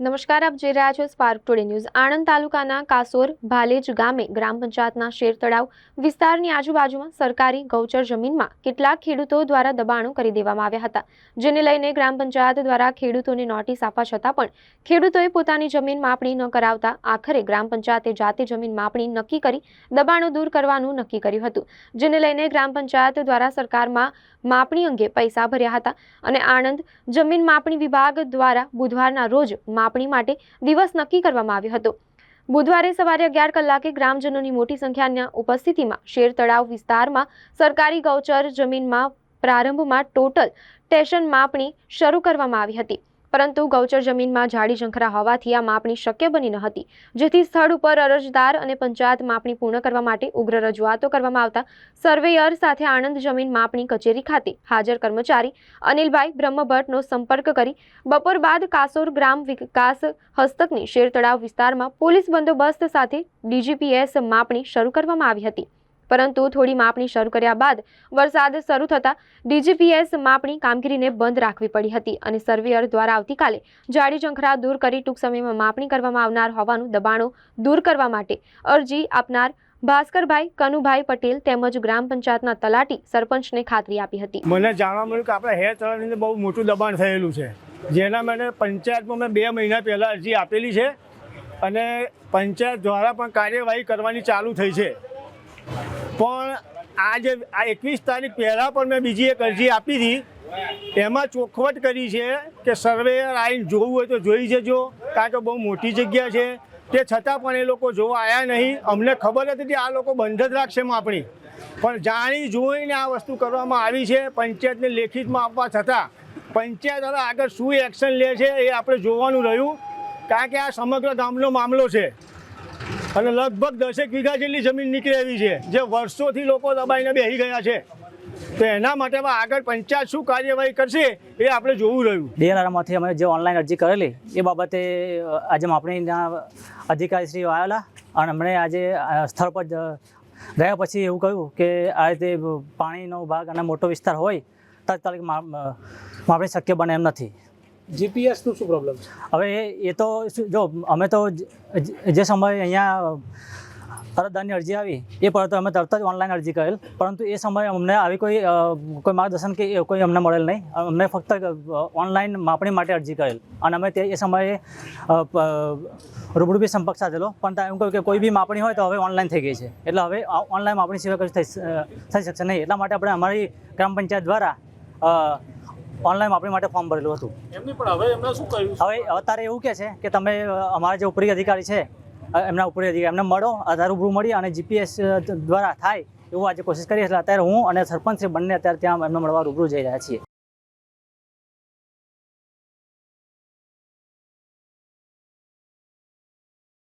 નમસ્કાર, આપ જોઈ રહ્યા છો સ્પાર્ક ટુડે ન્યૂઝ આણંદ તાલુકાના કાસોર ભાલેજ ગામે ગ્રામ પંચાયતના શેર તળાવ વિસ્તારની આજુબાજુમાં સરકારી ગૌચર જમીનમાં કેટલાક ખેડૂતો દ્વારા દબાણો કરી દેવામાં આવ્યા હતા, જેને લઈને ગ્રામ પંચાયત દ્વારા ખેડૂતોને નોટિસ આપવા છતાં પણ ખેડૂતોએ પોતાની જમીન માપણી ન કરાવતા આખરે ગ્રામ પંચાયતે જાતે જમીન માપણી નક્કી કરી દબાણો દૂર કરવાનું નક્કી કર્યું હતું, જેને લઈને ગ્રામ પંચાયત દ્વારા સરકારમાં માપણી અંગે પૈસા ભર્યા હતા અને આણંદ જમીન માપણી વિભાગ દ્વારા બુધવારના રોજ માપણી માટે દિવસ નક્કી કરવામાં આવ્યો હતો. બુધવારે સવારે અગિયાર કલાકે ગ્રામજનોની મોટી સંખ્યાના ઉપસ્થિતિમાં શેર તળાવ વિસ્તારમાં સરકારી ગૌચર જમીનમાં પ્રારંભમાં ટોટલ ટેશન માપણી શરૂ કરવામાં આવી હતી. પરંતુ ગૌચર જમીનમાં જાડી ઝંખરા હોવાથી આ માપણી શક્ય બની ન હતી. જેથી સ્થળ ઉપર અરજદાર અને પંચાયત માપણી પૂર્ણ કરવા માટે ઉગ્ર રજૂઆતો કરવામાં આવતા સર્વેયર સાથે આણંદ જમીન માપણી કચેરી ખાતે હાજર કર્મચારી અનિલભાઈ બ્રહ્મભટ્ટનો સંપર્ક કરી બપોર બાદ કાસોર ગ્રામ વિકાસ હસ્તકની શેર તળાવ વિસ્તારમાં પોલીસ બંદોબસ્ત સાથે ડીજીપીએસ માપણી શરૂ કરવામાં આવી હતી. પરંતુ થોડી માપણી શરૂ કર્યા બાદ વરસાદ શરૂ થતાં ડીજીપીએસ માપણી કામગીરીને બંધ રાખવી પડી હતી અને સર્વેયર દ્વારા આવતીકાલે જાડી ઝંખરા દૂર કરી ટૂંક સમયમાં માપણી કરવામાં આવનાર હોવાનું દબાણો દૂર કરવા માટે અરજી આપનાર ભાસ્કરભાઈ કનુભાઈ પટેલ તેમજ ગ્રામ પંચાયતના તલાટી સરપંચને ખાતરી આપી હતી. મને જાણવા મળ્યું કે આપણા હેર તળાવની અંદર બહુ મોટું દબાણ થયેલું છે. જેના મને પંચાયતમાં મેં બે મહિના પહેલાં અરજી આપેલી છે અને પંચાયત દ્વારા પણ કાર્યવાહી કરવાની ચાલુ થઈ છે. પણ આજે આ એકવીસ તારીખ પહેલાં પણ મેં બીજી એક અરજી આપી હતી. એમાં ચોખવટ કરી છે કે સર્વેયર આવીને જોવું હોય તો જોઈ જજો કારણ કે બહુ મોટી જગ્યા છે. તે છતાં પણ એ લોકો જોવા આવ્યા નહીં. અમને ખબર હતી કે આ લોકો બંધ જ રાખશે માપણી. પણ જાણી જોઈને આ વસ્તુ કરવામાં આવી છે, પંચાયતને લેખિતમાં આપવા છતાં. પંચાયત હવે આગળ શું એક્શન લે છે એ આપણે જોવાનું રહ્યું. કારણ કે આ સમગ્ર ગામનો મામલો છે. અને લગભગ દસેક વીઘા જેટલી જમીન નીકળી એવી છે. જે વર્ષોથી લોકો દબાઈને બેસી ગયા છે. તો એના માટે આગળ પંચાયત શું કાર્યવાહી કરશે એ આપણે જોવું રહ્યું. ડીએલઆરમાંથી અમે જે ઓનલાઈન અરજી કરેલી, એ બાબતે આજે આપણે ત્યાં અધિકારીશ્રીઓ આવેલા અને અમને આજે સ્થળ પર ગયા પછી એવું કહ્યું કે આ રીતે પાણીનો ભાગ અને મોટો વિસ્તાર હોય, તાત્કાલિક માપણી શક્ય બને એમ નથી. જીપીએસનું શું પ્રોબ્લેમ છે? હવે એ- તો જો, અમે તો જ- સમયે અહીંયા અરજદારની અરજી આવી, એ પર અમે તરત જ ઓનલાઈન અરજી કરેલ. પરંતુ એ સમયે અમને આવી કોઈ કોઈ માર્ગદર્શન કે કોઈ અમને મળેલ નહીં. અમને ફક્ત ઓનલાઈન માપણી માટે અરજી કરેલ. અને અમે તે, એ સમયે રૂબરૂ બી સંપર્ક સાધેલો. પણ એમ કહ્યું કે કોઈ બી માપણી હોય તો હવે ઓનલાઈન થઈ ગઈ છે. એટલે હવે ઓનલાઈન માપણી સિવાય કશું થઈ શકશે નહીં. એટલા માટે આપણે અમારી ગ્રામ પંચાયત દ્વારા ઓનલાઈન આપણી માટે ફોર્મ ભરેલું હતું. એમની પણ હવે એમને શું કહ્યું? હવે અત્યારે એવું કે છે કે તમે અમારા જે ઉપરી અધિકારી છે એમના ઉપરી અધિકારી એમને મળો આધાર રૂબરૂ મળી અને જીપીએસ દ્વારા થાય એવું આજે કોશિશ કરી એટલે અત્યારે હું અને સરપંચ બંને અત્યારે ત્યાં એમને મળવા રૂબરૂ જઈ રહ્યા છીએ.